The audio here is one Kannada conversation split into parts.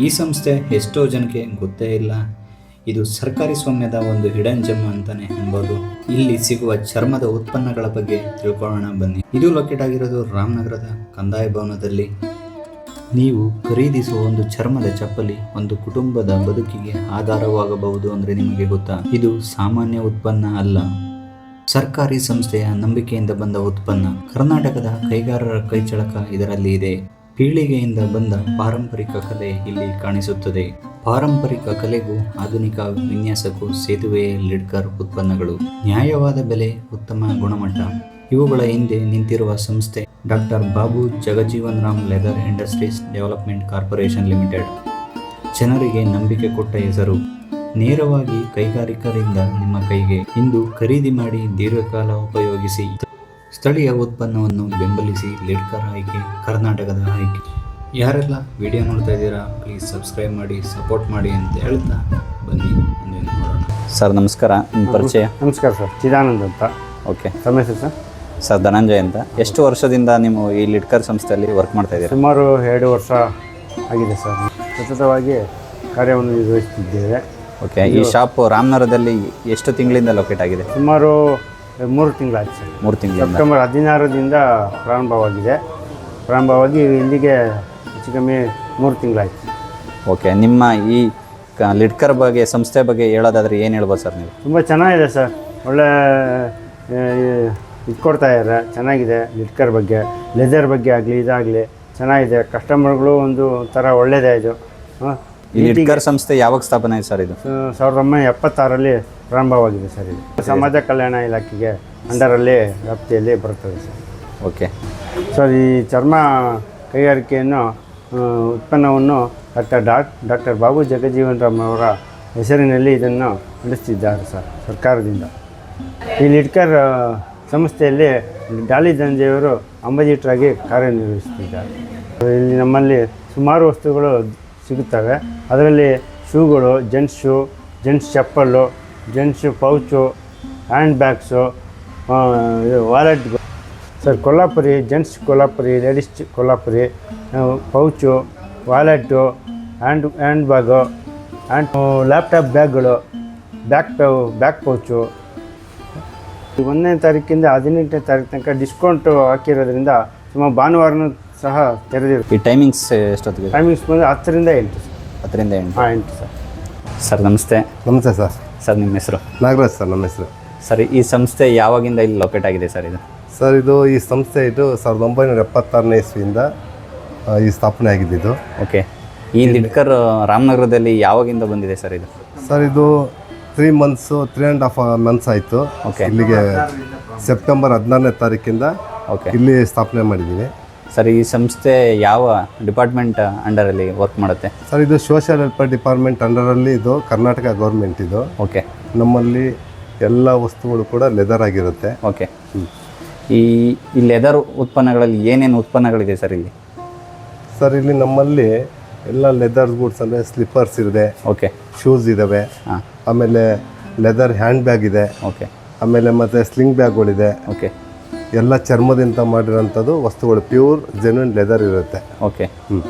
ಈ ಸಂಸ್ಥೆ ಎಷ್ಟೋ ಜನಕ್ಕೆ ಗೊತ್ತೇ ಇಲ್ಲ. ಇದು ಸರ್ಕಾರಿ ಸ್ವಾಮ್ಯದ ಒಂದು ಹಿಡನ್ ಜಮ್ ಅಂತಾನೆ ಅನ್ಬೋದು ಇಲ್ಲಿ ಸಿಗುವ ಚರ್ಮದ ಉತ್ಪನ್ನಗಳ ಬಗ್ಗೆ ತಿಳ್ಕೊಳ್ಳೋಣ ಬನ್ನಿ. ಇದು ಲೊಕೇಟ್ ಆಗಿರೋದು ರಾಮನಗರದ ಕಂದಾಯ ಭವನದಲ್ಲಿ. ನೀವು ಖರೀದಿಸುವ ಒಂದು ಚರ್ಮದ ಚಪ್ಪಲಿ ಒಂದು ಕುಟುಂಬದ ಬದುಕಿಗೆ ಆಧಾರವಾಗಬಹುದು ಅಂದರೆ ನಿಮಗೆ ಗೊತ್ತಾ? ಇದು ಸಾಮಾನ್ಯ ಉತ್ಪನ್ನ ಅಲ್ಲ. ಸರ್ಕಾರಿ ಸಂಸ್ಥೆಯ ನಂಬಿಕೆಯಿಂದ ಬಂದ ಉತ್ಪನ್ನ. ಕರ್ನಾಟಕದ ಕೈಗಾರರ ಕೈಚಳಕ ಇದರಲ್ಲಿ ಇದೆ. ಪೀಳಿಗೆಯಿಂದ ಬಂದ ಪಾರಂಪರಿಕ ಕಲೆ ಇಲ್ಲಿ ಕಾಣಿಸುತ್ತದೆ. ಪಾರಂಪರಿಕ ಕಲೆಗೂ ಆಧುನಿಕ ವಿನ್ಯಾಸಕ್ಕೂ ಸೇತುವೆ ಲಿಡ್ಕರ್ ಉತ್ಪನ್ನಗಳು. ನ್ಯಾಯವಾದ ಬೆಲೆ, ಉತ್ತಮ ಗುಣಮಟ್ಟ. ಇವುಗಳ ಹಿಂದೆ ನಿಂತಿರುವ ಸಂಸ್ಥೆ doctor Babu Jagjivan Ram leather industries development corporation limited. ಜನರಿಗೆ ನಂಬಿಕೆ ಕೊಟ್ಟ ಹೆಸರು. ನೇರವಾಗಿ ಕೈಗಾರಿಕರಿಂದ ನಿಮ್ಮ ಕೈಗೆ. ಇಂದು ಖರೀದಿ ಮಾಡಿ ದೀರ್ಘಕಾಲ ಉಪಯೋಗಿಸಿ. ಸ್ಥಳೀಯ ಉತ್ಪನ್ನವನ್ನು ಬೆಂಬಲಿಸಿ ಲಿಡ್ಕರ್ ಆಯ್ಕೆ ಕರ್ನಾಟಕದ ಆಯ್ಕೆ. ಯಾರೆಲ್ಲ ವಿಡಿಯೋ ನೋಡ್ತಾ ಇದ್ದೀರಾ ಪ್ಲೀಸ್ ಸಬ್ಸ್ಕ್ರೈಬ್ ಮಾಡಿ ಸಪೋರ್ಟ್ ಮಾಡಿ ಅಂತ ಹೇಳ್ತಾ ಬನ್ನಿ ನೋಡೋಣ. ಸರ್ ನಮಸ್ಕಾರ. ನಿಮ್ಮ ಪರಿಚಯ? ನಮಸ್ಕಾರ ಸರ್. ಚಿದಾನಂದ್ ಅಂತ. ಓಕೆ. ತಮ್ಮ ಹೆಸರು ಸರ್? ಸರ್ ಧನಂಜಯ್ ಅಂತ. ಎಷ್ಟು ವರ್ಷದಿಂದ ನೀವು ಈ ಲಿಡ್ಕರ್ ಸಂಸ್ಥೆಯಲ್ಲಿ ವರ್ಕ್ ಮಾಡ್ತಾ ಇದ್ದೀರಾ? ಸುಮಾರು ಎರಡು ವರ್ಷ ಆಗಿದೆ ಸರ್. ಸತತವಾಗಿ ಕಾರ್ಯವನ್ನು ನಿರ್ವಹಿಸುತ್ತಿದ್ದೇವೆ ಓಕೆ. ಈ ಶಾಪ್ ರಾಮನಗರದಲ್ಲಿ ಎಷ್ಟು ತಿಂಗಳಿಂದ ಲೊಕೇಟ್ ಆಗಿದೆ? ಸುಮಾರು ಮೂರು ತಿಂಗಳಾಯ್ತು ಸರ್. ಮೂರು ತಿಂಗಳು ಸೆಪ್ಟೆಂಬರ್ ಹದಿನಾರರಿಂದ ಪ್ರಾರಂಭವಾಗಿದೆ. ಪ್ರಾರಂಭವಾಗಿ ಇಲ್ಲಿಗೆ ಹೆಚ್ಚು ಕಮ್ಮಿ ಮೂರು ತಿಂಗಳಾಯ್ತು ಓಕೆ ನಿಮ್ಮ ಈ ಕ- ಲಿಡ್ಕರ್ ಬಗ್ಗೆ ಸಂಸ್ಥೆ ಬಗ್ಗೆ ಹೇಳೋದಾದ್ರೆ ಏನು ಹೇಳ್ಬೋದು ಸರ್ ನೀವು? ತುಂಬ ಚೆನ್ನಾಗಿದೆ ಸರ್. ಒಳ್ಳೆ ಇದು ಕೊಡ್ತಾ ಇದ್ದಾರೆ ಚೆನ್ನಾಗಿದೆ ಲಿಟ್ಕರ್ ಬಗ್ಗೆ. ಲೆದರ್ ಬಗ್ಗೆ ಆಗಲಿ ಇದಾಗಲಿ ಚೆನ್ನಾಗಿದೆ. ಕಸ್ಟಮರ್ಗಳು ಒಂದು ಥರ ಒಳ್ಳೆಯದೇ ಇದು. ಹಾಂ? ಈ ಲಿಡ್ಕರ್ ಸಂಸ್ಥೆ ಯಾವಾಗ ಸ್ಥಾಪನೆ ಆಯ್ತು ಸರ್ ಇದು? ಸಾವಿರದ ಒಂಬೈನೂರ ಎಪ್ಪತ್ತಾರಲ್ಲಿ ಪ್ರಾರಂಭವಾಗಿದೆ ಸರ್ ಇದು. ಸಮಾಜ ಕಲ್ಯಾಣ ಇಲಾಖೆಗೆ ಅಂಡರಲ್ಲಿ ವ್ಯಾಪ್ತಿಯಲ್ಲಿ ಬರುತ್ತದೆ ಸರ್. ಓಕೆ. ಸರ್ ಈ ಚರ್ಮ ಕೈಗಾರಿಕೆಯನ್ನು ಉತ್ಪನ್ನವನ್ನು doctor doc doctor Babu Jagjivan Ram ಅವರ ಹೆಸರಿನಲ್ಲಿ ಇದನ್ನು ನಡೆಸ್ತಿದ್ದಾರೆ ಸರ್ ಸರ್ಕಾರದಿಂದ. ಈ ಲಿಡ್ಕರ್ ಸಂಸ್ಥೆಯಲ್ಲಿ ಡಾಲಿ ದಂಜೆಯವರು ಅಂಬಜಿಟ್ರಾಗಿ ಕಾರ್ಯನಿರ್ವಹಿಸುತ್ತಿದ್ದಾರೆ. ಇಲ್ಲಿ ನಮ್ಮಲ್ಲಿ ಸುಮಾರು ವಸ್ತುಗಳು ಸಿಗುತ್ತವೆ. ಅದರಲ್ಲಿ ಶೂಗಳು, gents shoe, gents chappal gents pouch, hand bags wallet sir, Kolhapuri, gents Kolhapuri, ladies Kolhapuri pouch, wallet, hand hand bag, hand laptop ಬ್ಯಾಗ್ಗಳು, back ಪೌ, ಬ್ಯಾಕ್ ಪೌಚು. ಒಂದನೇ ತಾರೀಕಿಂದ ಹದಿನೆಂಟನೇ ತಾರೀಕು ತನಕ ಡಿಸ್ಕೌಂಟು ಹಾಕಿರೋದ್ರಿಂದ ಸುಮಾರು ಭಾನುವಾರನೂ ಸಹ ತೆರೆದಿರುತ್ತೆ. ಈ ಟೈಮಿಂಗ್ಸ್ ಎಷ್ಟೊತ್ತಿಗೆ? ಟೈಮಿಂಗ್ಸ್ ಬಂದು ಹತ್ತರಿಂದ ಎಂಟು ಸರ್. ಹತ್ತರಿಂದ ಎಂಟು. ಹಾಂ ಎಂಟು ಸರ್. ಸರ್ ನಮಸ್ತೆ. ನಮಸ್ತೆ ಸರ್. ಸರ್ ನಿಮ್ಮ ಹೆಸರು? ನಾಗರಾಜ್ ಸರ್ ನಮ್ಮ ಹೆಸರು. ಸರ್ ಈ ಸಂಸ್ಥೆ ಯಾವಾಗಿಂದ ಇಲ್ಲಿ ಲೊಕೇಟ್ ಆಗಿದೆ ಸರ್ ಇದು? ಸರ್ ಇದು ಈ ಸಂಸ್ಥೆ ಇದು ಸಾವಿರದ ಒಂಬೈನೂರ ಎಪ್ಪತ್ತಾರನೇ ಇಸ್ವಿಯಿಂದ ಆ, ಈ ಸ್ಥಾಪನೆ ಆಗಿದ್ದು ಓಕೆ. ಈ ಲಿಡ್ಕರ್ ರಾಮನಗರದಲ್ಲಿ ಯಾವಾಗಿಂದ ಬಂದಿದೆ ಸರ್ ಇದು? ಸರ್ ಇದು three months three and half months ಆಯಿತು. ಓಕೆ. ಇಲ್ಲಿಗೆ ಸೆಪ್ಟೆಂಬರ್ ಹದಿನಾರನೇ ತಾರೀಕಿಂದ ಓಕೆ. ಇಲ್ಲಿ ಸ್ಥಾಪನೆ ಮಾಡಿದ್ದೀವಿ. ಸರ್ ಈ ಸಂಸ್ಥೆ ಯಾವ ಡಿಪಾರ್ಟ್ಮೆಂಟ್ ಅಂಡರಲ್ಲಿ ವರ್ಕ್ ಮಾಡುತ್ತೆ? ಸರ್ ಇದು ಸೋಷಿಯಲ್ ವೆಲ್ಫೇರ್ ಡಿಪಾರ್ಟ್ಮೆಂಟ್ ಅಂಡರಲ್ಲಿ ಇದು ಕರ್ನಾಟಕ ಗೌರ್ಮೆಂಟ್ ಇದು. ಓಕೆ ನಮ್ಮಲ್ಲಿ ಎಲ್ಲ ವಸ್ತುಗಳು ಕೂಡ ಲೆದರ್ ಆಗಿರುತ್ತೆ. ಓಕೆ ಈ ಈ ಲೆದರ್ ಉತ್ಪನ್ನಗಳಲ್ಲಿ ಏನೇನು ಉತ್ಪನ್ನಗಳಿದೆ ಸರ್ ಇಲ್ಲಿ? ಸರ್ ಇಲ್ಲಿ ನಮ್ಮಲ್ಲಿ ಎಲ್ಲ ಲೆದರ್ ಗೂಡ್ಸ್ ಅಂದರೆ ಸ್ಲಿಪ್ಪರ್ಸ್ ಇದೆ. ಓಕೆ ಶೂಸ್ ಇದ್ದಾವೆ ಹಾಂ. ಆಮೇಲೆ ಲೆದರ್ ಹ್ಯಾಂಡ್ ಬ್ಯಾಗ್ ಇದೆ. ಓಕೆ ಆಮೇಲೆ ಮತ್ತೆ ಸ್ಲಿಂಗ್ ಬ್ಯಾಗ್ಗಳಿದೆ ಓಕೆ ಎಲ್ಲ ಚರ್ಮದಿಂದ ಮಾಡಿರೋಂಥದ್ದು ವಸ್ತುಗಳು ಪ್ಯೂರ್ ಜೆನ್ಯೂನ್ ಲೆದರ್ ಇರುತ್ತೆ. ಓಕೆ ಹ್ಞೂ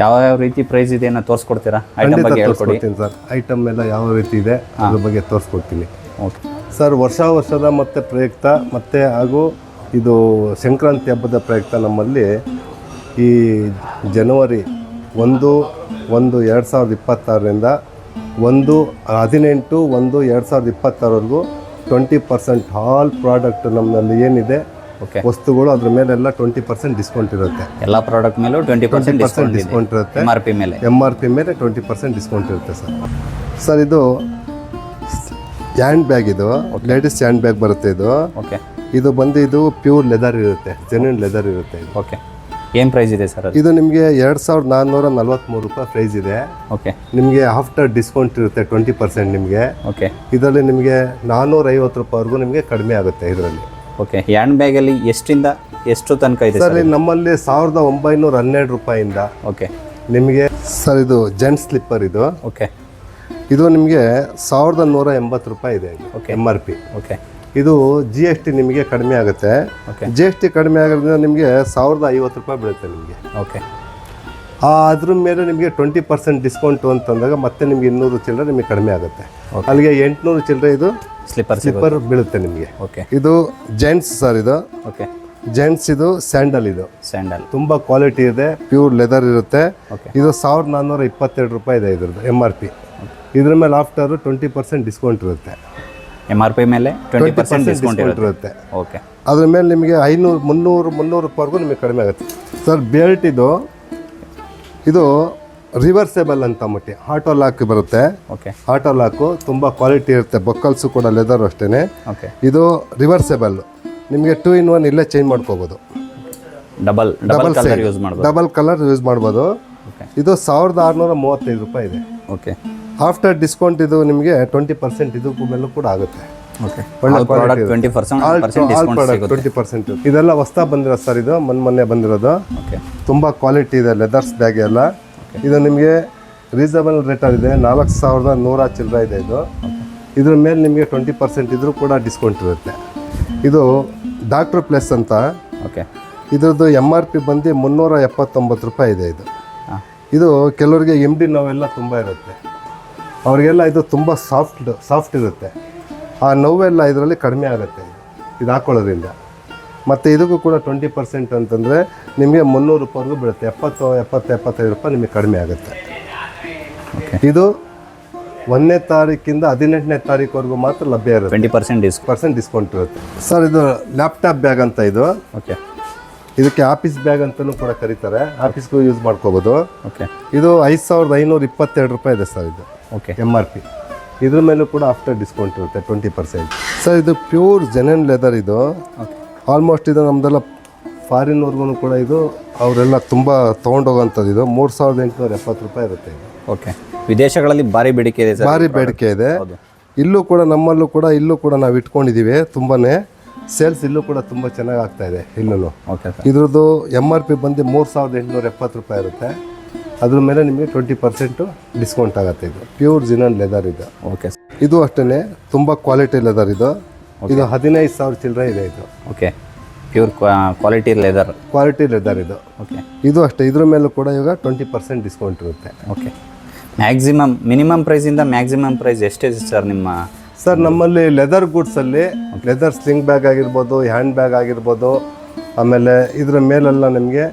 ಯಾವ ಯಾವ ರೀತಿ ಪ್ರೈಸ್ ಇದೆ ಅನ್ನೋ ತೋರಿಸ್ಕೊಡ್ತೀರಾ? ಐಟಮ್ ಬಗ್ಗೆ ಹೇಳ್ಕೊಡಿ. ತೋರಿಸ್ಕೊಡ್ತೀನಿ ಸರ್. ಐಟಮ್ ಎಲ್ಲ ಯಾವ ರೀತಿ ಇದೆ ಅದ್ರ ಬಗ್ಗೆ ತೋರಿಸ್ಕೊಡ್ತೀನಿ. ಓಕೆ ಸರ್ ವರ್ಷ ವರ್ಷದ ಮತ್ತೆ ಪ್ರಯುಕ್ತ ಮತ್ತೆ ಹಾಗೂ ಇದು ಸಂಕ್ರಾಂತಿ ಹಬ್ಬದ ಪ್ರಯುಕ್ತ ನಮ್ಮಲ್ಲಿ ಈ ಜನವರಿ ಒಂದು ಒಂದು ಎರಡು ಸಾವಿರದ ಇಪ್ಪತ್ತಾರರಿಂದ ಒಂದು ಹದಿನೆಂಟು ಒಂದು ಎರಡು ಸಾವಿರದ ಇಪ್ಪತ್ತಾರವರೆಗೂ ಟ್ವೆಂಟಿ ಪರ್ಸೆಂಟ್ ಆಲ್ ಪ್ರಾಡಕ್ಟ್ ನಮ್ಮಲ್ಲಿ ಏನಿದೆ ವಸ್ತುಗಳು ಅದ್ರ ಮೇಲೆಲ್ಲ ಟ್ವೆಂಟಿ ಪರ್ಸೆಂಟ್ ಡಿಸ್ಕೌಂಟ್ ಇರುತ್ತೆ. ಎಲ್ಲ ಪ್ರಾಡಕ್ಟ್ ಮೇಲೂ ಟ್ವೆಂಟಿ ಪರ್ಸೆಂಟ್ ಡಿಸ್ಕೌಂಟ್ ಇರುತ್ತೆ. ಎಂ ಆರ್ ಪಿ ಮೇಲೆ. ಎಂ ಆರ್ ಪಿ ಮೇಲೆ ಟ್ವೆಂಟಿ ಪರ್ಸೆಂಟ್ ಡಿಸ್ಕೌಂಟ್ ಇರುತ್ತೆ ಸರ್. ಸರ್ ಇದು ಹ್ಯಾಂಡ್ ಬ್ಯಾಗ್ ಇದು. ಲೇಡೀಸ್ ಹ್ಯಾಂಡ್ ಬ್ಯಾಗ್ ಬರುತ್ತೆ ಇದು. ಓಕೆ ಇದು ಬಂದು ಇದು ಪ್ಯೂರ್ ಲೆದರ್ ಇರುತ್ತೆ. ಜೆನ್ಯೂನ್ ಲೆದರ್ ಇರುತ್ತೆ ಓಕೆ ಏನು ಪ್ರೈಸ್ ಇದೆ ಸರ್ ಇದು ನಿಮಗೆ ಎರಡು ಸಾವಿರದ ನಾನ್ನೂರ ನಲ್ವತ್ತ್ಮೂರು ರೂಪಾಯಿ ಪ್ರೈಸ್ ಇದೆ. ಓಕೆ ನಿಮಗೆ ಆಫ್ಟರ್ ಡಿಸ್ಕೌಂಟ್ ಇರುತ್ತೆ ಟ್ವೆಂಟಿ ಪರ್ಸೆಂಟ್ ನಿಮಗೆ. ಓಕೆ ಇದರಲ್ಲಿ ನಿಮಗೆ ನಾನ್ನೂರ ಐವತ್ತು ರೂಪಾಯಿವರೆಗೂ ನಿಮಗೆ ಕಡಿಮೆ ಆಗುತ್ತೆ ಇದರಲ್ಲಿ. ಓಕೆ ಹ್ಯಾಂಡ್ ಬ್ಯಾಗಲ್ಲಿ ಎಷ್ಟಿಂದ ಎಷ್ಟು ತನಕ ಇದೆ ಸರ್ ನಮ್ಮಲ್ಲಿ ಸಾವಿರದ ಒಂಬೈನೂರ ಹನ್ನೆರಡು ರೂಪಾಯಿಂದ ಓಕೆ ನಿಮಗೆ ಸರ್ ಇದು ಜೆಂಟ್ ಸ್ಲಿಪ್ಪರ್ ಇದು. ಓಕೆ ಇದು ನಿಮಗೆ ಸಾವಿರದ ನೂರ ಎಂಬತ್ತು ರೂಪಾಯಿ ಇದೆ okay M R P okay ಇದು ಜಿ ಎಸ್ ಟಿ ನಿಮಗೆ ಕಡಿಮೆ ಆಗುತ್ತೆ. ಜಿ ಎಸ್ ಟಿ ಕಡಿಮೆ ಆಗೋದ್ರಿಂದ ನಿಮಗೆ ಸಾವಿರದ ಐವತ್ತು ರೂಪಾಯಿ ಬೀಳುತ್ತೆ ನಿಮಗೆ. ಓಕೆ ಅದ್ರ ಮೇಲೆ ನಿಮಗೆ ಟ್ವೆಂಟಿ ಪರ್ಸೆಂಟ್ ಡಿಸ್ಕೌಂಟು ಅಂತಂದಾಗ ಮತ್ತೆ ನಿಮಗೆ ಇನ್ನೂರು ಚಿಲ್ಲರೆ ನಿಮಗೆ ಕಡಿಮೆ ಆಗುತ್ತೆ. ಅಲ್ಲಿಗೆ ಎಂಟುನೂರು ಚಿಲ್ಲರೆ ಇದು ಸ್ಲಿಪ್ಪರ್ ಸ್ಲಿಪ್ಪರ್ ಬೀಳುತ್ತೆ ನಿಮಗೆ. ಓಕೆ ಇದು ಜೆಂಟ್ಸ್ ಸರ್ ಇದು. ಓಕೆ ಜೆಂಟ್ಸ್ ಇದು ಸ್ಯಾಂಡಲ್ ಇದು. ಸ್ಯಾಂಡಲ್ ತುಂಬಾ ಕ್ವಾಲಿಟಿ ಇದೆ ಪ್ಯೂರ್ ಲೆದರ್ ಇರುತ್ತೆ. ಇದು ಸಾವಿರದ ನಾನ್ನೂರ ಇಪ್ಪತ್ತೆರಡು ರೂಪಾಯಿ ಇದೆ ಇದ್ರದ್ದು ಎಂ ಆರ್ ಪಿ ಇದ್ರ ಮೇಲೆ ಆಫ್ಟರ್ ಟ್ವೆಂಟಿ ಪರ್ಸೆಂಟ್ ಡಿಸ್ಕೌಂಟ್ ಇರುತ್ತೆ. ಎಂ ಆರ್ ಪಿ ಮೇಲೆ ಟ್ವೆಂಟಿ ಪರ್ಸೆಂಟ್ ಡಿಸ್ಕೌಂಟ್ ಇರುತ್ತೆ. ಓಕೆ ಅದ್ರ ಮೇಲೆ ನಿಮಗೆ ಐನೂರು ಮುನ್ನೂರು ಮುನ್ನೂರು ರೂಪಾಯಿವರೆಗೂ ನಿಮಗೆ ಕಡಿಮೆ ಆಗುತ್ತೆ. ಸರ್ ಬೆಲ್ಟ್ ಇದು ಇದು ರಿವರ್ಸೇಬಲ್ ಅಂತ ಮುಟ್ಟಿ. ಆಟೋ ಲಾಕ್ ಬರುತ್ತೆ. ಓಕೆ ಆಟೋ ಲಾಕು ತುಂಬ ಕ್ವಾಲಿಟಿ ಇರುತ್ತೆ. ಬೊಕ್ಕಲ್ಸು ಕೂಡ ಲೆದರ್ ಅಷ್ಟೇ ಓಕೆ ಇದು ರಿವರ್ಸೇಬಲ್ ನಿಮಗೆ ಟೂ ಇನ್ ಒನ್ ಇಲ್ಲೇ ಚೇಂಜ್ ಮಾಡ್ಕೋಬೋದು. ಡಬಲ್ ಡಬಲ್ ಕಲರ್ ಯೂಸ್ ಮಾಡ್ಬೋದು. ಡಬಲ್ ಕಲರ್ ಯೂಸ್ ಮಾಡ್ಬೋದು. ಇದು ಸಾವಿರದ ಆರುನೂರ ಮೂವತ್ತೈದು ರೂಪಾಯಿ ಇದೆ. ಓಕೆ ಆಫ್ಟರ್ ಡಿಸ್ಕೌಂಟ್ ಇದು ನಿಮಗೆ ಟ್ವೆಂಟಿ ಪರ್ಸೆಂಟ್ ಇದು ಮೇಲೂ ಕೂಡ ಆಗುತ್ತೆ. ಓಕೆ ಒಳ್ಳೆ ಪ್ರಾಡಕ್ಟ್ ಟ್ವೆಂಟಿ ಪರ್ಸೆಂಟ್ ಟ್ವೆಂಟಿ ಇದೆಲ್ಲ ಹೊಸ್ತಾ ಬಂದಿರೋದು ಸರ್ ಇದು ಮೊನ್ನೆ ಮೊನ್ನೆ ಬಂದಿರೋದು. ಓಕೆ ತುಂಬ ಕ್ವಾಲಿಟಿ ಇದೆ ಲೆದರ್ಸ್ ಬ್ಯಾಗ್ ಎಲ್ಲ. ಇದು ನಿಮಗೆ ರೀಸನಬಲ್ ರೇಟಲ್ಲಿ ಇದೆ ನಾಲ್ಕು ಸಾವಿರದ ನೂರ ಚಿಲ್ಲರೆ ಇದೆ ಇದು. ಇದ್ರ ಮೇಲೆ ನಿಮಗೆ ಟ್ವೆಂಟಿ ಪರ್ಸೆಂಟ್ ಇದ್ರೂ ಕೂಡ ಡಿಸ್ಕೌಂಟ್ ಇರುತ್ತೆ. ಇದು ಡಾಕ್ಟರ್ ಪ್ಲಸ್ ಅಂತ. ಓಕೆ ಇದ್ರದ್ದು ಎಂ ಆರ್ ಪಿ ಬಂದು ಮುನ್ನೂರ ಎಪ್ಪತ್ತೊಂಬತ್ತು ರೂಪಾಯಿ ಇದೆ ಇದು. ಇದು ಕೆಲವರಿಗೆ ಎಂ ಡಿ ನೋವೆಲ್ಲ ತುಂಬ ಇರುತ್ತೆ. ಅವರಿಗೆಲ್ಲ ಇದು ತುಂಬ ಸಾಫ್ಟ್ ಸಾಫ್ಟ್ ಇರುತ್ತೆ. ಆ ನೋವೆಲ್ಲ ಇದರಲ್ಲಿ ಕಡಿಮೆ ಆಗುತ್ತೆ. ಇದು ಹಾಕೊಳ್ಳೋದ್ರಿಂದ. ಮತ್ತು ಇದಕ್ಕೂ ಕೂಡ ಟ್ವೆಂಟಿ ಪರ್ಸೆಂಟ್ ಅಂತಂದರೆ ನಿಮಗೆ ಮುನ್ನೂರು ರೂಪಾಯಿವರೆಗೂ ಬೀಳುತ್ತೆ. ಎಪ್ಪತ್ತು ಎಪ್ಪತ್ತು ಎಪ್ಪತ್ತೈದು ರೂಪಾಯಿ ನಿಮಗೆ ಕಡಿಮೆ ಆಗುತ್ತೆ. ಓಕೆ ಇದು ಒಂದನೇ ತಾರೀಕಿಂದ ಹದಿನೆಂಟನೇ ತಾರೀಕುವರೆಗೂ ಮಾತ್ರ ಲಭ್ಯ ಇರುತ್ತೆ. ಟ್ವೆಂಟಿ ಪರ್ಸೆಂಟ್ ಡಿಸ್ ಪರ್ಸೆಂಟ್ ಡಿಸ್ಕೌಂಟ್ ಇರುತ್ತೆ. ಸರ್ ಇದು ಲ್ಯಾಪ್ಟಾಪ್ ಬ್ಯಾಗ್ ಅಂತ ಇದು. ಓಕೆ ಇದಕ್ಕೆ ಆಫೀಸ್ ಬ್ಯಾಗ್ ಅಂತಲೂ ಕೂಡ ಕರೀತಾರೆ. ಆಫೀಸ್ಗೂ ಯೂಸ್ ಮಾಡ್ಕೋಬೋದು. ಓಕೆ ಇದು ಐದು ಸಾವಿರದ ಐನೂರ ಇಪ್ಪತ್ತೆರಡು ರೂಪಾಯಿ ಇದೆ ಸರ್ ಇದು. ಓಕೆ ಎಂ ಆರ್ ಪಿ ಇದ್ರ ಮೇಲೂ ಕೂಡ ಆಫ್ಟರ್ ಡಿಸ್ಕೌಂಟ್ ಇರುತ್ತೆ ಟ್ವೆಂಟಿ ಪರ್ಸೆಂಟ್ ಸರ್ ಇದು ಪ್ಯೂರ್ ಜೆನನ್ ಲೆದರ್ ಇದು. ಆಲ್ಮೋಸ್ಟ್ ಇದು ನಮ್ಮದೆಲ್ಲ ಫಾರಿನ್ವರ್ಗೂ ಕೂಡ ಇದು ಅವರೆಲ್ಲ ತುಂಬ ತೊಗೊಂಡೋಗೋಂಥದ್ದು ಇದು. ಮೂರು ಸಾವಿರದ ಎಂಟುನೂರ ಎಪ್ಪತ್ತು ರೂಪಾಯಿ ಇರುತ್ತೆ ಓಕೆ ವಿದೇಶಗಳಲ್ಲಿ ಭಾರಿ ಬೇಡಿಕೆ ಇದೆ ಭಾರಿ ಬೇಡಿಕೆ ಇದೆ. ಇಲ್ಲೂ ಕೂಡ ನಮ್ಮಲ್ಲೂ ಕೂಡ ಇಲ್ಲೂ ಕೂಡ ನಾವು ಇಟ್ಕೊಂಡಿದ್ದೀವಿ ತುಂಬಾ ಸೇಲ್ಸ್ ಇಲ್ಲೂ ಕೂಡ ತುಂಬ ಚೆನ್ನಾಗಿ ಆಗ್ತಾ ಇದೆ ಇಲ್ಲೂ ಓಕೆ ಇದ್ರದ್ದು ಎಂ ಆರ್ ಪಿ ಬಂದು ಮೂರು ಸಾವಿರದ ಎಂಟುನೂರ ಎಪ್ಪತ್ತು ರೂಪಾಯಿ ಇರುತ್ತೆ. ಅದ್ರ ಮೇಲೆ ನಿಮಗೆ ಟ್ವೆಂಟಿ ಪರ್ಸೆಂಟು ಡಿಸ್ಕೌಂಟ್ ಆಗುತ್ತೆ ಇದು. ಪ್ಯೂರ್ ಜಿನನ್ ಲೆದರ್ ಇದು. ಓಕೆ ಇದು ಅಷ್ಟೇ ತುಂಬ ಕ್ವಾಲಿಟಿ ಲೆದರ್ ಇದು. ಇದು ಹದಿನೈದು ಸಾವಿರ ಚಿಲ್ಲರೆ ಇದೆ ಇದು. Okay pure quality leather quality leather ಇದು. ಓಕೆ ಇದು ಅಷ್ಟೇ ಇದ್ರ ಮೇಲೂ ಕೂಡ ಇವಾಗ ಟ್ವೆಂಟಿ ಪರ್ಸೆಂಟ್ ಡಿಸ್ಕೌಂಟ್ ಇರುತ್ತೆ. ಓಕೆ ಮ್ಯಾಕ್ಸಿಮಮ್ ಮಿನಿಮಮ್ ಪ್ರೈಸಿಂದ ಮ್ಯಾಕ್ಸಿಮಮ್ ಪ್ರೈಸ್ ಎಷ್ಟಿದೆ ಸರ್ ನಿಮ್ಮ? ಸರ್ ನಮ್ಮಲ್ಲಿ ಲೆದರ್ ಗೂಡ್ಸಲ್ಲಿ ಲೆದರ್ ಸ್ಲಿಂಗ್ ಬ್ಯಾಗ್ ಆಗಿರ್ಬೋದು ಹ್ಯಾಂಡ್ ಬ್ಯಾಗ್ ಆಗಿರ್ಬೋದು ಆಮೇಲೆ ಇದ್ರ ಮೇಲೆಲ್ಲ ನಿಮಗೆ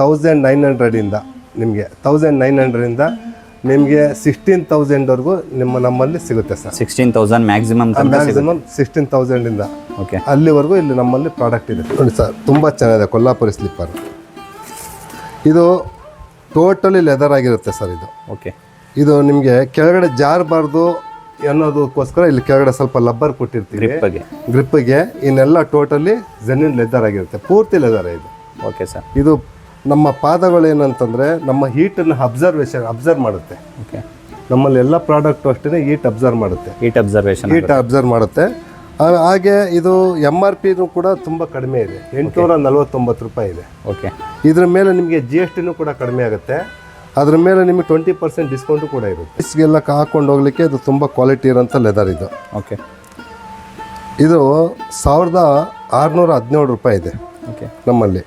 ತೌಸಂಡ್ ನೈನ್ ಹಂಡ್ರೆಡಿಂದ ನಿಮಗೆ ತೌಸಂಡ್ ನೈನ್ ಹಂಡ್ರೆಡಿಂದ ನಿಮಗೆ ಸಿಕ್ಸ್ಟೀನ್ ತೌಸಂಡ್ವರೆಗೂ ನಿಮ್ಮ ನಮ್ಮಲ್ಲಿ ಸಿಗುತ್ತೆ sir. Sixteen thousand maximum maximum sixteen ತೌಸಂಡಿಂದ okay ಅಲ್ಲಿವರೆಗೂ ಇಲ್ಲಿ ನಮ್ಮಲ್ಲಿ ಪ್ರಾಡಕ್ಟ್ ಇದೆ. ನೋಡಿ ಸರ್ ತುಂಬ ಚೆನ್ನಾಗಿದೆ ಕೊಲ್ಲಾಪುರಿ ಸ್ಲಿಪ್ಪರ್ ಇದು ಟೋಟಲಿ ಲೆದರ್ ಆಗಿರುತ್ತೆ ಸರ್ ಇದು. ಓಕೆ ಇದು ನಿಮಗೆ ಕೆಳಗಡೆ ಜಾರಬಾರ್ದು ಅನ್ನೋದಕ್ಕೋಸ್ಕರ ಇಲ್ಲಿ ಕೆಳಗಡೆ ಸ್ವಲ್ಪ ಲಬ್ಬರ್ ಕೊಟ್ಟಿರ್ತೀವಿ. ಗ್ರಿಪ್ಗೆ ಗ್ರಿಪ್ಪಿಗೆ ಇನ್ನೆಲ್ಲ ಟೋಟಲಿ ಜೆನ್ಯೂನ್ ಲೆದರ್ ಆಗಿರುತ್ತೆ. ಪೂರ್ತಿ ಲೆದರ್ ಇದು. ಓಕೆ ಸರ್ ಇದು ನಮ್ಮ ಪಾದಗಳು ಏನಂತಂದರೆ ನಮ್ಮ ಹೀಟನ್ನು ಅಬ್ಸರ್ವೇಷನ್ ಅಬ್ಸರ್ವ್ ಮಾಡುತ್ತೆ. ಓಕೆ ನಮ್ಮಲ್ಲಿ ಎಲ್ಲ ಪ್ರಾಡಕ್ಟು ಅಷ್ಟೇ ಹೀಟ್ ಅಬ್ಸರ್ವ್ ಮಾಡುತ್ತೆ. ಹೀಟ್ ಅಬ್ಸರ್ವೇಷನ್ ಹೀಟ್ ಅಬ್ಸರ್ವ್ ಮಾಡುತ್ತೆ. ಹಾಗೆ ಇದು ಎಂ ಆರ್ ಪಿನೂ ಕೂಡ ತುಂಬ ಕಡಿಮೆ ಇದೆ. ಎಂಟುನೂರ ನಲ್ವತ್ತೊಂಬತ್ತು ರೂಪಾಯಿ ಇದೆ. ಓಕೆ ಇದ್ರ ಮೇಲೆ ನಿಮಗೆ ಜಿ ಎಸ್ ಟಿನೂ ಕೂಡ ಕಡಿಮೆ ಆಗುತ್ತೆ. ಅದ್ರ ಮೇಲೆ ನಿಮಗೆ ಟ್ವೆಂಟಿ ಪರ್ಸೆಂಟ್ ಡಿಸ್ಕೌಂಟು ಕೂಡ ಇರುತ್ತೆ. ಇಸ್ಗೆಲ್ಲ ಹಾಕೊಂಡು ಹೋಗ್ಲಿಕ್ಕೆ ಇದು ತುಂಬ ಕ್ವಾಲಿಟಿ ಇರೋಂಥ ಲೆದರ್ ಇದು. ಓಕೆ ಇದು ಸಾವಿರದ ಆರುನೂರ ಹದಿನೇಳು ರೂಪಾಯಿ ಇದೆ ಓಕೆ ನಮ್ಮಲ್ಲಿ.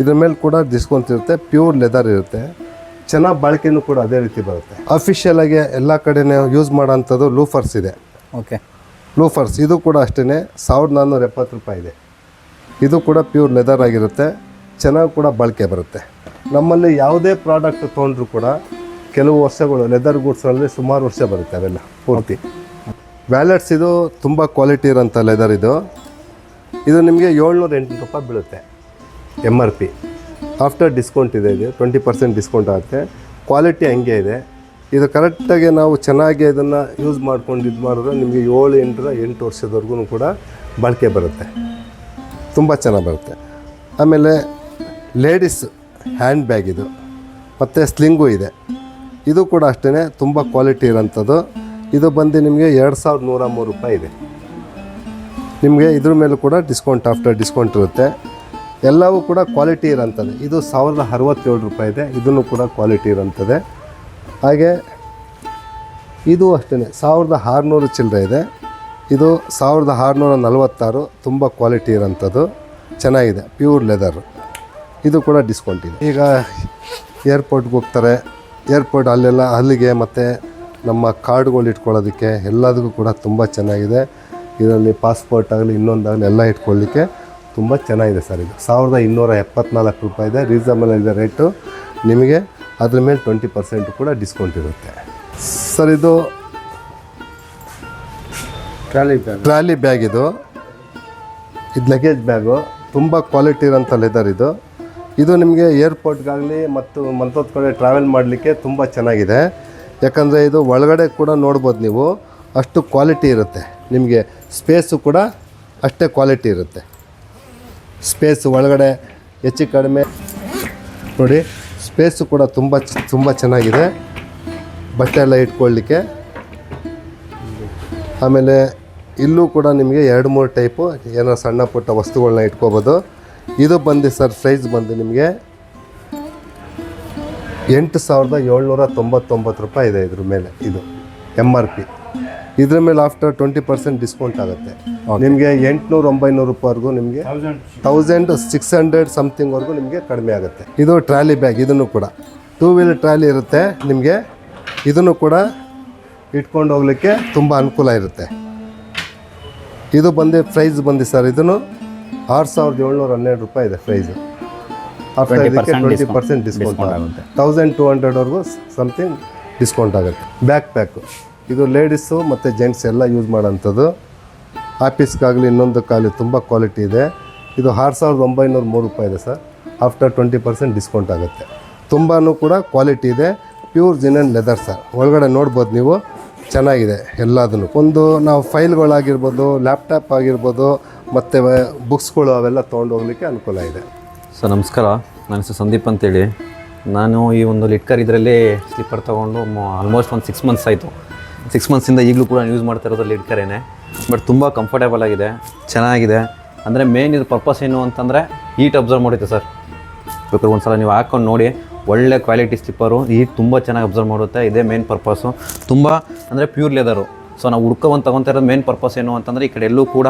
ಇದ್ರ ಮೇಲೆ ಕೂಡ ಡಿಸ್ಕೌಂಟ್ ಇರುತ್ತೆ ಪ್ಯೂರ್ ಲೆದರ್ ಇರುತ್ತೆ. ಚೆನ್ನಾಗಿ ಬಾಳಿಕೆನೂ ಕೂಡ ಅದೇ ರೀತಿ ಬರುತ್ತೆ. ಅಫಿಷಿಯಲ್ ಆಗಿ ಎಲ್ಲ ಕಡೆನೇ ಯೂಸ್ ಮಾಡೋಂಥದ್ದು ಲೂಫರ್ಸ್ ಇದೆ. ಓಕೆ ಲೂಫರ್ಸ್ ಇದು ಕೂಡ ಅಷ್ಟೇ ಸಾವಿರದ ನಾನ್ನೂರ ಎಪ್ಪತ್ತು ರೂಪಾಯಿ ಇದೆ. ಇದು ಕೂಡ ಪ್ಯೂರ್ ಲೆದರ್ ಆಗಿರುತ್ತೆ ಚೆನ್ನಾಗಿ ಕೂಡ ಬಾಳಿಕೆ ಬರುತ್ತೆ. ನಮ್ಮಲ್ಲಿ ಯಾವುದೇ ಪ್ರಾಡಕ್ಟ್ ತೊಗೊಂಡ್ರು ಕೂಡ ಕೆಲವು ವರ್ಷಗಳು ಲೆದರ್ ಗೂಡ್ಸ್ಗಳಲ್ಲಿ ಸುಮಾರು ವರ್ಷ ಬರುತ್ತೆ ಅವೆಲ್ಲ ಪೂರ್ತಿ. ವ್ಯಾಲೆಟ್ಸ್ ಇದು ತುಂಬ ಕ್ವಾಲಿಟಿ ಇರೋಂಥ ಲೆದರ್ ಇದು. ಇದು ನಿಮಗೆ ಏಳ್ನೂರ ಎಂಟು ರೂಪಾಯಿ ಬೀಳುತ್ತೆ. M R P after discount ಇದೆ ಇದು ಟ್ವೆಂಟಿ ಪರ್ಸೆಂಟ್ ಡಿಸ್ಕೌಂಟ್ ಆಗುತ್ತೆ. ಕ್ವಾಲಿಟಿ ಹಂಗೆ ಇದೆ. ಇದು ಕರೆಕ್ಟಾಗಿ ನಾವು ಚೆನ್ನಾಗಿ ಇದನ್ನು ಯೂಸ್ ಮಾಡ್ಕೊಂಡು ಇದು ಮಾಡಿದ್ರೆ ನಿಮಗೆ ಏಳು, ಎಂಟರ ಎಂಟು ವರ್ಷದವರೆಗೂ ಕೂಡ ಬಾಳಿಕೆ ಬರುತ್ತೆ. ತುಂಬ ಚೆನ್ನಾಗಿ ಬರುತ್ತೆ. ಆಮೇಲೆ ಲೇಡೀಸ್ ಹ್ಯಾಂಡ್ ಬ್ಯಾಗ್ ಇದು. ಮತ್ತು ಸ್ಲಿಂಗು ಇದೆ. ಇದು ಕೂಡ ಅಷ್ಟೇ ತುಂಬ ಕ್ವಾಲಿಟಿ ಇರೋಂಥದ್ದು. ಇದು ಬಂದು ನಿಮಗೆ ಎರಡು ಸಾವಿರದ ನೂರ ಮೂರು ರೂಪಾಯಿ ಇದೆ. ನಿಮಗೆ ಇದ್ರ ಮೇಲೂ ಕೂಡ ಡಿಸ್ಕೌಂಟ್ ಆಫ್ಟರ್ ಡಿಸ್ಕೌಂಟ್ ಇರುತ್ತೆ. ಎಲ್ಲವೂ ಕೂಡ ಕ್ವಾಲಿಟಿ ಇರೋಂಥದ್ದು ಇದು ಸಾವಿರದ ಅರವತ್ತೇಳು ರೂಪಾಯಿ ಇದೆ. ಇದನ್ನು ಕೂಡ ಕ್ವಾಲಿಟಿ ಇರೋಂಥದ್ದೇ ಹಾಗೆ ಇದು ಅಷ್ಟೇ ಸಾವಿರದ ಆರುನೂರು ಚಿಲ್ಲರೆ ಇದೆ. ಇದು ಸಾವಿರದ ಆರುನೂರ ನಲವತ್ತಾರು. ತುಂಬ ಕ್ವಾಲಿಟಿ ಇರೋಂಥದ್ದು ಚೆನ್ನಾಗಿದೆ. ಪ್ಯೂರ್ ಲೆದರ್ ಇದು ಕೂಡ ಡಿಸ್ಕೌಂಟ್ ಇದೆ. ಈಗ ಏರ್ಪೋರ್ಟ್ಗೆ ಹೋಗ್ತಾರೆ. ಏರ್ಪೋರ್ಟ್ ಅಲ್ಲೆಲ್ಲ ಅಲ್ಲಿಗೆ ಮತ್ತು ನಮ್ಮ ಕಾರ್ಡ್ಗಳು ಇಟ್ಕೊಳ್ಳೋದಕ್ಕೆ ಎಲ್ಲದಕ್ಕೂ ಕೂಡ ತುಂಬ ಚೆನ್ನಾಗಿದೆ. ಇದರಲ್ಲಿ ಪಾಸ್ಪೋರ್ಟ್ ಆಗಲಿ, ಇನ್ನೊಂದಾಗಲಿ ಎಲ್ಲ ಇಟ್ಕೊಳ್ಳಿಕ್ಕೆ. ತುಂಬ ಚೆನ್ನಾಗಿದೆ ಸರ್ ಇದು. ಸಾವಿರದ ಇನ್ನೂರ ಎಪ್ಪತ್ನಾಲ್ಕು ರೂಪಾಯಿ ಇದೆ. ರೀಸನಬಲ್ ಇದೆ ರೇಟು ನಿಮಗೆ ಅದ್ರ ಮೇಲೆ ಟ್ವೆಂಟಿ ಪರ್ಸೆಂಟ್ ಕೂಡ ಡಿಸ್ಕೌಂಟ್ ಇರುತ್ತೆ. ಸರ್ ಇದು ಟ್ರಾಲಿ ಬ್ಯಾಗ್. ಟ್ರಾಲಿ ಬ್ಯಾಗ್ ಇದು. ಇದು ಲಗೇಜ್ ಬ್ಯಾಗು ತುಂಬ ಕ್ವಾಲಿಟಿ ಇರೋಂಥ ಲೆದರ್ ಇದು. ಇದು ನಿಮಗೆ ಏರ್ಪೋರ್ಟ್ಗಾಗಲಿ ಮತ್ತು ಮಂತದ ಕಡೆ ಟ್ರಾವೆಲ್ ಮಾಡಲಿಕ್ಕೆ ತುಂಬ ಚೆನ್ನಾಗಿದೆ. ಯಾಕಂದರೆ ಇದು ಒಳಗಡೆ ಕೂಡ ನೋಡ್ಬೋದು ನೀವು. ಅಷ್ಟು ಕ್ವಾಲಿಟಿ ಇರುತ್ತೆ. ನಿಮಗೆ ಸ್ಪೇಸು ಕೂಡ ಅಷ್ಟೇ ಕ್ವಾಲಿಟಿ ಇರುತ್ತೆ. ಸ್ಪೇಸ್ ಒಳಗಡೆ ಹೆಚ್ಚು ಕಡಿಮೆ ನೋಡಿ ಸ್ಪೇಸು ಕೂಡ ತುಂಬ ತುಂಬ ಚೆನ್ನಾಗಿದೆ. ಬಟ್ಟೆ ಎಲ್ಲ ಇಟ್ಕೊಳ್ಳಿಕ್ಕೆ. ಆಮೇಲೆ ಇಲ್ಲೂ ಕೂಡ ನಿಮಗೆ ಎರಡು, ಮೂರು ಟೈಪು ಏನೋ ಸಣ್ಣ ಪುಟ್ಟ ವಸ್ತುಗಳನ್ನ ಇಟ್ಕೋಬೋದು. ಇದು ಬಂದು ಸರ್ ಪ್ರೈಸ್ ಬಂದು ನಿಮಗೆ ಎಂಟು ಸಾವಿರದ ಏಳ್ನೂರ ತೊಂಬತ್ತೊಂಬತ್ತು ರೂಪಾಯಿ ಇದೆ ಇದ್ರ ಮೇಲೆ ಇದು ಎಂ ಆರ್ ಪಿ ಇದ್ರ ಮೇಲೆ ಆಫ್ಟರ್ ಟ್ವೆಂಟಿ ಪರ್ಸೆಂಟ್ ಡಿಸ್ಕೌಂಟ್ ಆಗುತ್ತೆ. ನಿಮಗೆ ಎಂಟುನೂರು ಒಂಬೈನೂರು ರೂಪಾಯಿವರೆಗೂ ನಿಮಗೆ ಥೌಸಂಡ್ ಸಿಕ್ಸ್ ಹಂಡ್ರೆಡ್ ಸಮಥಿಂಗ್ವರೆಗೂ ನಿಮಗೆ ಕಡಿಮೆ ಆಗುತ್ತೆ. ಇದು ಟ್ರಾಲಿ ಬ್ಯಾಗ್ ಇದನ್ನು ಕೂಡ. ಟೂ ವೀಲರ್ ಟ್ರಾಲಿ ಇರುತ್ತೆ ನಿಮಗೆ ಇದನ್ನು ಕೂಡ ಇಟ್ಕೊಂಡು ಹೋಗ್ಲಿಕ್ಕೆ ತುಂಬ ಅನುಕೂಲ ಇರುತ್ತೆ. ಇದು ಬಂದು ಪ್ರೈಸ್ ಬಂದು ಸರ್ ಇದನ್ನು ಆರು ಸಾವಿರದ ಏಳ್ನೂರ ಹನ್ನೆರಡು ರೂಪಾಯಿ ಇದೆ ಪ್ರೈಸು ಆಫ್ಟರ್ ಇದಕ್ಕೆ ಟ್ವೆಂಟಿ ಪರ್ಸೆಂಟ್ ಡಿಸ್ಕೌಂಟ್ ಆಗುತ್ತೆ. ತೌಸಂಡ್ ಟೂ ಹಂಡ್ರೆಡ್ವರೆಗೂ ಸಮಥಿಂಗ್ ಡಿಸ್ಕೌಂಟ್ ಆಗುತ್ತೆ. ಬ್ಯಾಕ್ ಪ್ಯಾಕು ಇದು ಲೇಡೀಸು ಮತ್ತು ಜೆಂಟ್ಸ್ ಎಲ್ಲ ಯೂಸ್ ಮಾಡೋಂಥದ್ದು. ಆಫೀಸ್ಗಾಗಲಿ ಇನ್ನೊಂದಕ್ಕಾಗಲಿ ತುಂಬ ಕ್ವಾಲಿಟಿ ಇದೆ. ಇದು ಆರು ಸಾವಿರದ ಒಂಬೈನೂರ ಮೂರು ರೂಪಾಯಿ ಇದೆ sir. After twenty percent discount ಆಗುತ್ತೆ. ತುಂಬಾ ಕೂಡ ಕ್ವಾಲಿಟಿ ಇದೆ. Pure genuine leather sir. ಒಳಗಡೆ ನೋಡ್ಬೋದು ನೀವು. ಚೆನ್ನಾಗಿದೆ ಎಲ್ಲದನ್ನು. ಒಂದು ನಾವು ಫೈಲ್ಗಳಾಗಿರ್ಬೋದು, ಲ್ಯಾಪ್ಟಾಪ್ ಆಗಿರ್ಬೋದು, ಮತ್ತು ಬುಕ್ಸ್ಗಳು ಅವೆಲ್ಲ ತೊಗೊಂಡು ಹೋಗ್ಲಿಕ್ಕೆ ಅನುಕೂಲ ಇದೆ. ಸರ್, ನಮಸ್ಕಾರ. ನನ್ನ ಹೆಸರು ಸಂದೀಪ್ ಅಂತೇಳಿ. ನಾನು ಈ ಒಂದು ಲಿಟ್ಕರ್ ಇದರಲ್ಲಿ ಸ್ಲಿಪ್ಪರ್ ತೊಗೊಂಡು ಆಲ್ಮೋಸ್ಟ್ ಒಂದು ಸಿಕ್ಸ್ ಮಂತ್ಸ್ ಆಯಿತು. ಸಿಕ್ಸ್ ಮಂತ್ಸಿಂದ ಈಗಲೂ ಕೂಡ ಯೂಸ್ ಮಾಡ್ತಾ ಇರೋದ್ರಲ್ಲಿ ಇಡ್ಕರೇನೆ ಬಟ್ ತುಂಬ ಕಂಫರ್ಟೇಬಲ್ ಆಗಿದೆ, ಚೆನ್ನಾಗಿದೆ. ಅಂದರೆ ಮೇನ್ ಇದು ಪರ್ಪಸ್ ಏನು ಅಂತಂದರೆ ಹೀಟ್ ಅಬ್ಸರ್ವ್ ಮಾಡುತ್ತೆ ಸರ್ ಬೇಕಾದ್ರೆ ಒಂದು ಸಲ ನೀವು ಹಾಕ್ಕೊಂಡು ನೋಡಿ, ಒಳ್ಳೆ ಕ್ವಾಲಿಟಿ ಸ್ಲಿಪ್ಪರು ಹೀಟ್ ತುಂಬ ಚೆನ್ನಾಗಿ ಅಬ್ಸರ್ವ್ ಮಾಡುತ್ತೆ. ಇದೇ ಮೇನ್ ಪರ್ಪಸ್ಸು ತುಂಬ ಅಂದರೆ ಪ್ಯೂರ್ ಲೆದರು ಸೊ ನಾವು ಹುಡ್ಕೊಂಡು ತೊಗೊತಾ ಇರೋದು ಮೇನ್ ಪರ್ಪಸ್ ಏನು ಅಂತಂದರೆ ಈ ಕಡೆ ಎಲ್ಲೂ ಕೂಡ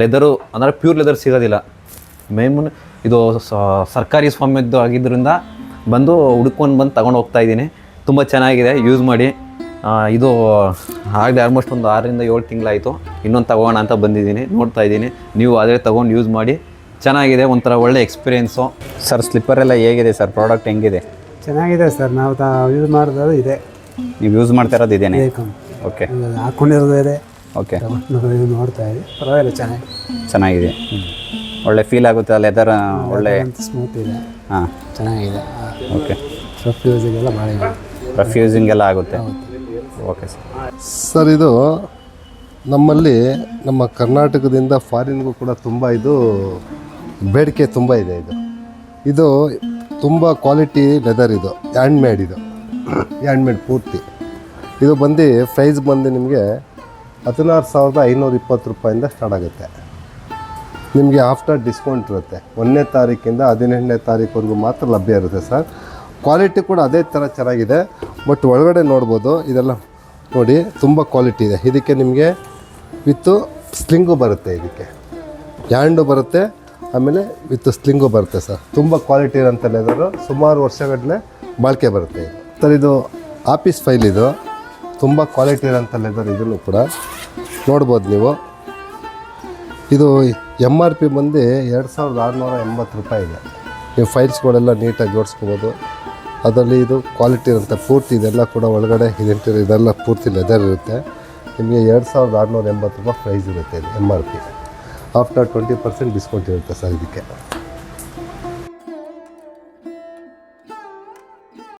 ಲೆದರು ಅಂದರೆ ಪ್ಯೂರ್ ಲೆದರ್ ಸಿಗೋದಿಲ್ಲ. ಮೇನ್ ಇದು ಸರ್ಕಾರಿ ಸ್ವಾಮ್ಯದ್ದು ಆಗಿದ್ದರಿಂದ ಬಂದು ಹುಡ್ಕೊಂಡು ಬಂದು ತೊಗೊಂಡು ಹೋಗ್ತಾ ಇದ್ದೀನಿ. ತುಂಬ ಚೆನ್ನಾಗಿದೆ ಯೂಸ್ ಮಾಡಿ. ಇದು ಆಗಲೇ ಆಲ್ಮೋಸ್ಟ್ ಒಂದು ಆರರಿಂದ ಏಳು ತಿಂಗಳಾಯಿತು. ಇನ್ನೊಂದು ತಗೋಣ ಅಂತ ಬಂದಿದ್ದೀನಿ. ನೋಡ್ತಾ ಇದ್ದೀನಿ. ನೀವು ಅದೇ ತೊಗೊಂಡು ಯೂಸ್ ಮಾಡಿ. ಚೆನ್ನಾಗಿದೆ ಒಂಥರ ಒಳ್ಳೆ ಎಕ್ಸ್ಪೀರಿಯೆನ್ಸು ಸರ್ ಸ್ಲಿಪ್ಪರ್ ಎಲ್ಲ ಹೇಗಿದೆ ಸರ್ ಪ್ರಾಡಕ್ಟ್ ಹೆಂಗಿದೆ? ಚೆನ್ನಾಗಿದೆ ಸರ್ ನಾವು ತಾ ಯೂಸ್ ಮಾಡಿರೋದು ಇದೆ. ನೀವು ಯೂಸ್ ಮಾಡ್ತಾ ಇರೋದು ಇದೇನೆ? ಓಕೆ ಹಾಕೊಂಡಿರೋದು ಇದೆ. ಓಕೆ ನೋಡ್ತಾ ಇದೆ ಪರವಾಗಿಲ್ಲ ಚೆನ್ನಾಗಿ ಚೆನ್ನಾಗಿದೆ. ಒಳ್ಳೆ ಫೀಲ್ ಆಗುತ್ತೆ ಲೆದರ್ ಒಳ್ಳೆ ಸ್ಮೂತ್ ಇದೆ. ಹಾಂ. ಚೆನ್ನಾಗಿದೆ. ಓಕೆ ರಫ್ ಎಲ್ಲ ಭಾಳ ರಫ್ ಯೂಸಿಂಗ್ ಎಲ್ಲ ಆಗುತ್ತೆ. ಓಕೆ ಸರ್ ಸರ್ ಇದು ನಮ್ಮಲ್ಲಿ ನಮ್ಮ ಕರ್ನಾಟಕದಿಂದ ಫಾರಿನ್ಗೂ ಕೂಡ ತುಂಬ ಇದು ಬೇಡಿಕೆ ತುಂಬ ಇದೆ ಇದು. ಇದು ತುಂಬ ಕ್ವಾಲಿಟಿ ಲೆದರ್ ಇದು ಹ್ಯಾಂಡ್ಮೇಡ್ ಇದು. ಹ್ಯಾಂಡ್ಮೇಡ್ ಪೂರ್ತಿ. ಇದು ಬಂದು ಪ್ರೈಸ್ ಬಂದು ನಿಮಗೆ ಹದಿನಾರು ಸಾವಿರದ ಐನೂರ ಇಪ್ಪತ್ತು ರೂಪಾಯಿಂದ ಸ್ಟಾರ್ಟ್ ಆಗುತ್ತೆ. ನಿಮಗೆ ಆಫ್ಟರ್ ಡಿಸ್ಕೌಂಟ್ ಇರುತ್ತೆ. ಒಂದನೇ ತಾರೀಕಿಂದ ಹದಿನೆಂಟನೇ ತಾರೀಕುವರೆಗೂ ಮಾತ್ರ ಲಭ್ಯ ಇರುತ್ತೆ ಸರ್ ಕ್ವಾಲಿಟಿ ಕೂಡ ಅದೇ ಥರ ಚೆನ್ನಾಗಿದೆ ಬಟ್ ಒಳಗಡೆ ನೋಡ್ಬೋದು, ಇದೆಲ್ಲ ನೋಡಿ, ತುಂಬ ಕ್ವಾಲಿಟಿ ಇದೆ. ಇದಕ್ಕೆ ನಿಮಗೆ ವಿತ್ತು ಸ್ಲಿಂಗು ಬರುತ್ತೆ ಇದಕ್ಕೆ. ಹ್ಯಾಂಡು ಬರುತ್ತೆ, ಆಮೇಲೆ ವಿತ್ ಸ್ಲಿಂಗು ಬರುತ್ತೆ ಸರ್ ತುಂಬ ಕ್ವಾಲಿಟಿ ಇರೋಂಥ ಲೆದರು ಸುಮಾರು ವರ್ಷಗಟ್ಟಲೆ ಬಾಳಿಕೆ ಬರುತ್ತೆ ಸರ್ ಇದು ಆಫೀಸ್ ಫೈಲ್ ಇದು. ತುಂಬ ಕ್ವಾಲಿಟಿ ಇರೋಂಥ ಲೆದರ್ ಇದನ್ನು ಕೂಡ ನೋಡ್ಬೋದು ನೀವು. ಇದು ಎಂ ಆರ್ ಪಿ ಬಂದು ಎರಡು ಸಾವಿರದ ಆರುನೂರ ಎಂಬತ್ತು ರೂಪಾಯಿ ಇದೆ. ನೀವು ಫೈಲ್ಸ್ಗಳೆಲ್ಲ ನೀಟಾಗಿ ಜೋಡಿಸ್ಕೋಬೋದು. ಅದರಲ್ಲಿ ಇದು ಕ್ವಾಲಿಟಿ ಇರುತ್ತೆ. ಪೂರ್ತಿ ಇದೆಲ್ಲ ಕೂಡ ಒಳಗಡೆ ಇದೆಂಟಿರ ಇದೆಲ್ಲ ಪೂರ್ತಿ ಲೆದರ್ ಇರುತ್ತೆ. ನಿಮಗೆ ಎರಡು ಸಾವಿರದ ಆರುನೂರ ಎಂಬತ್ತು ರೂಪಾಯಿ ಪ್ರೈಸ್ ಇರುತ್ತೆ ಇದು M R P after twenty percent discount ಇರುತ್ತೆ ಸರ್ ಇದಕ್ಕೆ.